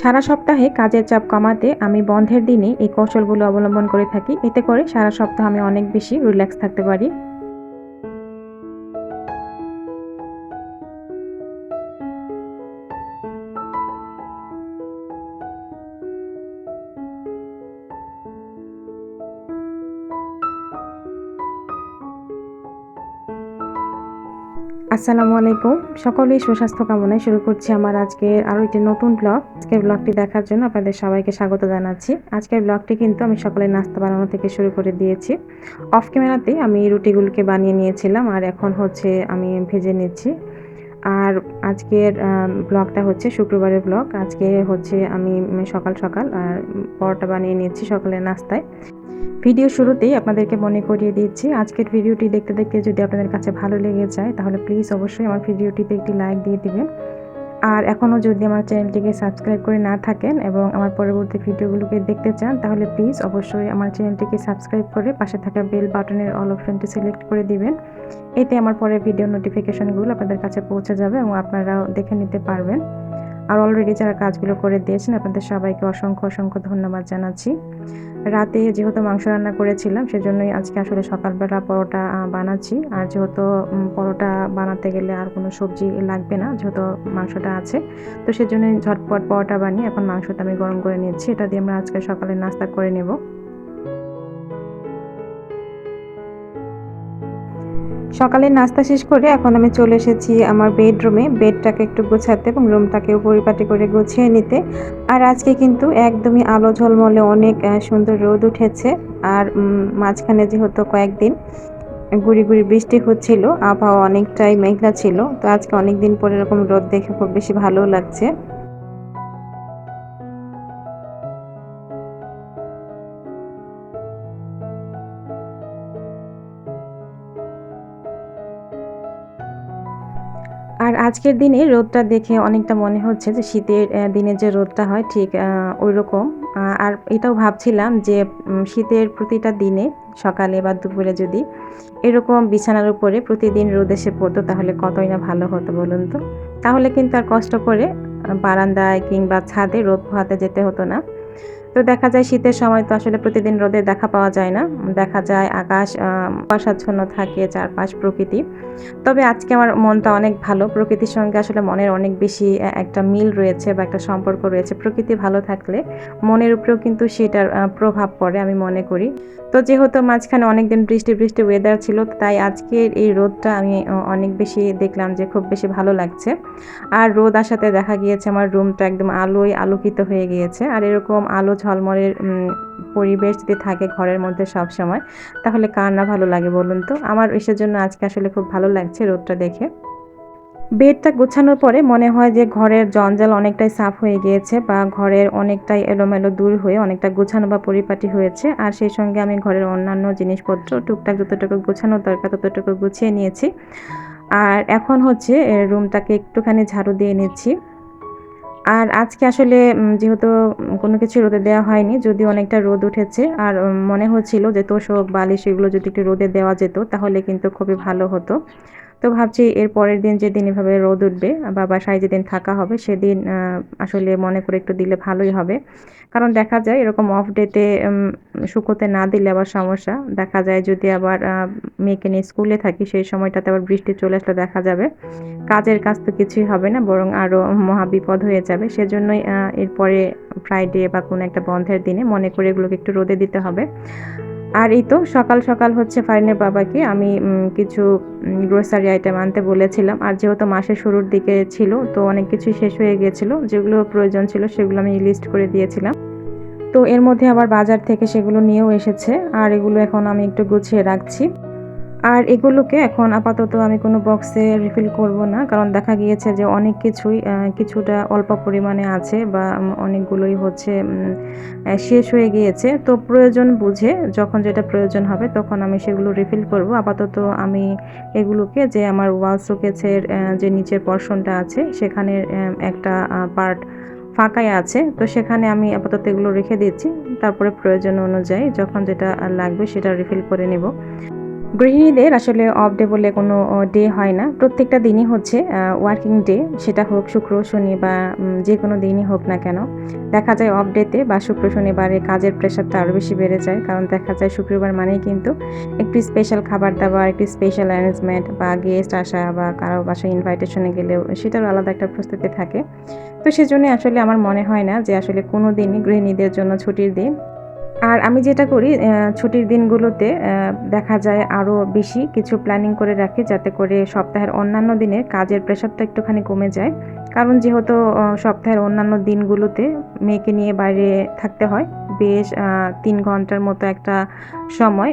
সারা সপ্তাহে কাজের চাপ কমাতে আমি বন্ধের দিনে এই কৌশলগুলো অবলম্বন করে থাকি। এতে করে সারা সপ্তাহ আমি অনেক বেশি রিল্যাক্স থাকতে পারি। আসসালামু আলাইকুম। সকলেই সুস্বাস্থ্য কামনায় শুরু করছি আমার আজকের আরও একটি নতুন ব্লগ আজকের ব্লগটি দেখার জন্য আপনাদের সবাইকে স্বাগত জানাচ্ছি। আজকের ব্লগটি কিন্তু আমি সকালে নাস্তা বানানো থেকে শুরু করে দিয়েছি। অফ ক্যামেরাতেই আমি রুটিগুলোকে বানিয়ে নিয়েছিলাম আর এখন হচ্ছে আমি ভেজে নিচ্ছি। আর আজকের ব্লগটা হচ্ছে শুক্রবারের ব্লগ আজকে হচ্ছে আমি সকাল সকাল, আর পরোটা বানিয়ে নিয়েছি সকালের নাস্তায়। ভিডিও শুরুতেই আপনাদেরকে মনে করিয়ে দিচ্ছি, আজকের ভিডিওটি দেখতে দেখতে যদি আপনাদের কাছে ভালো লেগে যায়, তাহলে প্লিজ অবশ্যই আমার ভিডিওটিতে একটি লাইক দিয়ে দিবেন। আর এখনও যদি আমার চ্যানেলটিকে সাবস্ক্রাইব করে না থাকেন এবং আমার পরবর্তী ভিডিওগুলোকে দেখতে চান, তাহলে প্লিজ অবশ্যই আমার চ্যানেলটিকে সাবস্ক্রাইব করে পাশে থাকা বেল বাটনের অল অপশনটি সিলেক্ট করে দিবেন। এতে আমার পরের ভিডিও নোটিফিকেশনগুলো আপনাদের কাছে পৌঁছে যাবে এবং আপনারাও দেখে নিতে পারবেন। আর অলরেডি যারা কাজগুলো করে দিয়েছেন, আপনাদের সবাইকে অসংখ্য অসংখ্য ধন্যবাদ জানাচ্ছি। রাতে যেহেতু মাংস রান্না করেছিলাম, সেজন্যই আজকে আসলে সকালবেলা পরোটা বানাচ্ছি। আর যেহেতু পরোটা বানাতে গেলে আর কোনো সবজি লাগবে না, যেহেতু মাংসটা আছে, তো সেজন্যই ঝটপট পরোটা বানিয়ে এখন মাংসটা আমি গরম করে নিচ্ছি। এটা দিয়ে আমরা আজকে সকালে নাস্তা করে নেব। সকালের নাস্তা শেষ করে এখন আমি চলে এসেছি আমার বেডরুমে। বেডটাকে একটু গোছাতে এবং রুমটাকেও পরিপাটি করে গুছিয়ে নিতে। আর আজকে কিন্তু একদমই আলো ঝলমলে অনেক সুন্দর রোদ উঠেছে। আর মাঝখানে যেহেতু কয়েকদিন গুড়ি গুড়ি বৃষ্টি হচ্ছিল, আবহাওয়া অনেকটাই মেঘলা ছিল। তো আজকে অনেক দিন পরে এরকম রোদ দেখে খুব বেশি ভালো লাগছে। আর আজকের দিনে রোদটা দেখে অনেকটা মনে হচ্ছে যে শীতের দিনে যে রোদটা হয় ঠিক ওই রকম আর এটাও ভাবছিলাম যে শীতের প্রতিটা দিনে সকালে বা দুপুরে যদি এরকম বিছানার উপরে প্রতিদিন রোদ এসে পড়তো তাহলে কতই না ভালো হতো বলুন তো? তাহলে কিন্তু আর কষ্ট করে বারান্দায় কিংবা ছাদে রোদ পোহাতে যেতে হতো না। তো দেখা যায় শীতের সময় তো আসলে প্রতিদিন রোদে দেখা পাওয়া যায় না। দেখা যায় আকাশ কুয়াশাচ্ছন্ন থাকে চারপাশ প্রকৃতি। তবে আজকে আমার মনটা অনেক ভালো। প্রকৃতির সঙ্গে আসলে মনের অনেক বেশি একটা মিল রয়েছে বা একটা সম্পর্ক রয়েছে। প্রকৃতি ভালো থাকলে মনের উপরেও কিন্তু সেটার প্রভাব পড়ে আমি মনে করি। তো যেহেতু মাঝখানে অনেকদিন বৃষ্টি বৃষ্টি ওয়েদার ছিল, তাই আজকের এই রোদটা আমি অনেক বেশি দেখলাম যে খুব বেশি ভালো লাগছে। আর রোদ আসাতে দেখা গিয়েছে আমার রুমটা একদম আলোয় আলোকিত হয়ে গিয়েছে। আর এরকম আলো ঝলমলের পরিবেশ যদি থাকে ঘরের মধ্যে সব সময় তাহলে কার না ভালো লাগে বলুন তো? আমার এসের জন্য আজকে আসলে খুব ভালো লাগছে রোদটা দেখে। বেডটা গোছানোর পরে মনে হয় যে ঘরের জঞ্জাল অনেকটাই সাফ হয়ে গিয়েছে বা ঘরের অনেকটাই এলোমেলো দূর হয়ে অনেকটা গোছানো বা পরিপাটি হয়েছে। আর সেই সঙ্গে আমি ঘরের অন্যান্য জিনিসপত্র টুকটাক যতটুকু গোছানোর দরকার ততটুকু গুছিয়ে নিয়েছি। আর এখন হচ্ছে রুমটাকে একটুখানি ঝাড়ু দিয়ে নিচ্ছি। আর আজকে আসলে যেহেতু কোনো কিছু রোদে দেওয়া হয়নি, যদি অনেকটা রোদ উঠেছে, আর মনে হচ্ছিল যে তোষক, বালিশ এগুলো যদি একটু রোদে দেওয়া যেত, তাহলে কিন্তু খুবই ভালো হতো। তো ভাবছি এর পরের দিন যেদিন এভাবে রোদ উঠবে, বা বাসায় যেদিন থাকা হবে সেদিন আসলে মনে করে একটু দিলে ভালোই হবে। কারণ দেখা যায় এরকম অফ ডেতে শুকোতে না দিলে আবার সমস্যা। দেখা যায় যদি আবার মেয়েকে নিয়ে স্কুলে থাকি সেই সময়টাতে আবার বৃষ্টি চলে আসলে দেখা যাবে। কাজের কাজ তো কিছুই হবে না, বরং আরও মহাবিপদ হয়ে যাবে। সেজন্যই এরপরে ফ্রাইডে বা কোনো একটা বন্ধের দিনে মনে করে এগুলোকে একটু রোদে দিতে হবে। আর এই তো সকাল সকাল হচ্ছে ফাইনের বাবাকে আমি কিছু গ্রোসারি আইটেম আনতে বলেছিলাম। আর যেহেতু মাসের শুরুর দিকে ছিল, তো অনেক কিছুই শেষ হয়ে গিয়েছিল যেগুলো প্রয়োজন ছিল সেগুলো আমি লিস্ট করে দিয়েছিলাম। তো এর মধ্যে আবার বাজার থেকে সেগুলো নিয়েও এসেছে। আর এগুলো এখন আমি একটু গুছিয়ে রাখছি। আর এগুলোকে এখন আপাতত আমি কোনো বক্সে রিফিল করব না, কারণ দেখা গিয়েছে যে অনেক কিছুই কিছুটা অল্প পরিমাণে আছে বা অনেকগুলোই হচ্ছে শেষ হয়ে গিয়েছে। তো প্রয়োজন বুঝে যখন যেটা প্রয়োজন হবে তখন আমি সেগুলো রিফিল করব। আপাতত আমি এগুলোকে যে আমার ওয়াল শোকেসের যে নিচের পর্শনটা আছে সেখানে একটা পার্ট ফাঁকাই আছে। তো সেখানে আমি আপাতত এগুলো রেখে দিচ্ছি। তারপরে প্রয়োজন অনুযায়ী যখন যেটা লাগবে সেটা রিফিল করে নেব। গৃহিণীদের আসলে অফ ডে বলে কোনো ডে হয় না। প্রত্যেকটা দিনই হচ্ছে ওয়ার্কিং ডে সেটা হোক শুক্র, শনি বা যে কোনো দিনই হোক না কেন। দেখা যায় অফ ডেতে বা শুক্র, শনিবারে কাজের প্রেশারটা আরও বেশি বেড়ে যায়, কারণ দেখা যায় শুক্রবার মানেই কিন্তু একটু স্পেশাল খাবার দাবার, একটু স্পেশাল অ্যারেঞ্জমেন্ট বা গেস্ট আসা বা কারও বাসায় ইনভাইটেশনে গেলেও সেটারও আলাদা একটা প্রস্তুতি থাকে। তো সেজন্য আসলে আমার মনে হয় না যে আসলে কোনো দিনই গৃহিণীদের জন্য ছুটির দিন আর আমি যেটা করি ছুটির দিনগুলোতে দেখা যায় আরও বেশি কিছু প্ল্যানিং করে রাখি যাতে করে সপ্তাহের অন্যান্য দিনে কাজের প্রেশারটা একটুখানি কমে যায়। কারণ যেহেতু সপ্তাহের অন্যান্য দিনগুলোতে মেয়েকে নিয়ে বাইরে থাকতে হয়, বেশ তিন ঘণ্টার মতো একটা সময়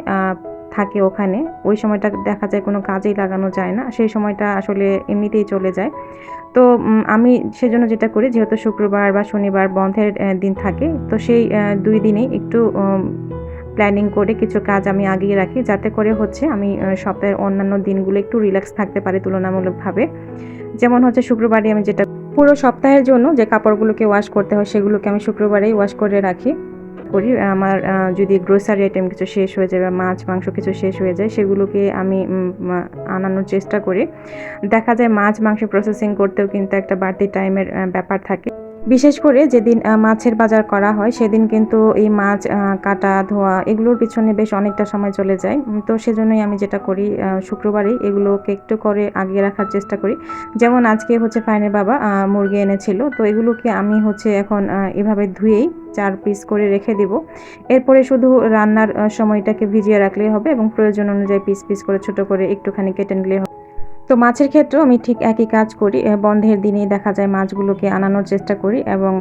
থাকে ওখানে, ওই সময়টা দেখা যায় কোনো কাজেই লাগানো যায় না, সেই সময়টা আসলে এমনিতেই চলে যায়। তো আমি সেজন্য যেটা করি, যেহেতু শুক্রবার বা শনিবার বন্ধের দিন থাকে, তো সেই দুই দিনেই একটু প্ল্যানিং করে কিছু কাজ আমি আগিয়ে রাখি, যাতে করে হচ্ছে আমি সপ্তাহের অন্যান্য দিনগুলো একটু রিল্যাক্স থাকতে পারি তুলনামূলকভাবে। যেমন হচ্ছে শুক্রবারে আমি যেটা, পুরো সপ্তাহের জন্য যে কাপড়গুলোকে ওয়াশ করতে হয়, সেগুলোকে আমি শুক্রবারেই ওয়াশ করে রাখি। করি, আমার যদি গ্রোসারি আইটেম কিছু শেষ হয়ে যায় বা মাছ, মাংস কিছু শেষ হয়ে যায়, সেগুলোকে আমি আনানোর চেষ্টা করি। দেখা যায় মাছ, মাংস প্রসেসিং করতেও কিন্তু একটা বাড়তি টাইমের ব্যাপার থাকে। বিশেষ করে যেদিন মাছের বাজার করা হয় সেদিন কিন্তু এই মাছ কাটা ধোয়া এগুলোর পিছনে বেশ অনেকটা সময় চলে যায়। তো সেজন্যই আমি যেটা করি আহ, শুক্রবারেই এগুলোকে একটু করে আগিয়ে রাখার চেষ্টা করি। যেমন আজকে হচ্ছে ফাইনের বাবা মুরগি এনেছিল তো এগুলোকে আমি হচ্ছে এখন এভাবে ধুয়েই চার পিস করে রেখে দিব। এরপরে শুধু রান্নার সময়টাকে ভিজিয়ে রাখলেই হবে এবং প্রয়োজন অনুযায়ী পিস পিস করে ছোট করে একটুখানি কেটে নিলেই হবে। তো মাছের ক্ষেত্রেও আমি ঠিক একই কাজ করি বন্ধের দিনে দেখা যায় মাছগুলোকে আনানোর চেষ্টা করি এবং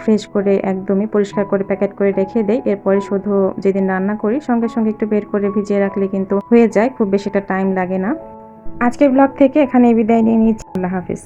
ফ্রেশ করে একদমই পরিষ্কার করে প্যাকেট করে রেখে দেয় এরপরে শুধু যেদিন রান্না করি, সঙ্গে সঙ্গে একটু বের করে ভিজিয়ে রাখলে কিন্তু হয়ে যায়, খুব বেশিটা টাইম লাগে না। আজকের ব্লগ থেকে এখানে বিদায় নিয়ে নিচ্ছি। আল্লাহ হাফিজ।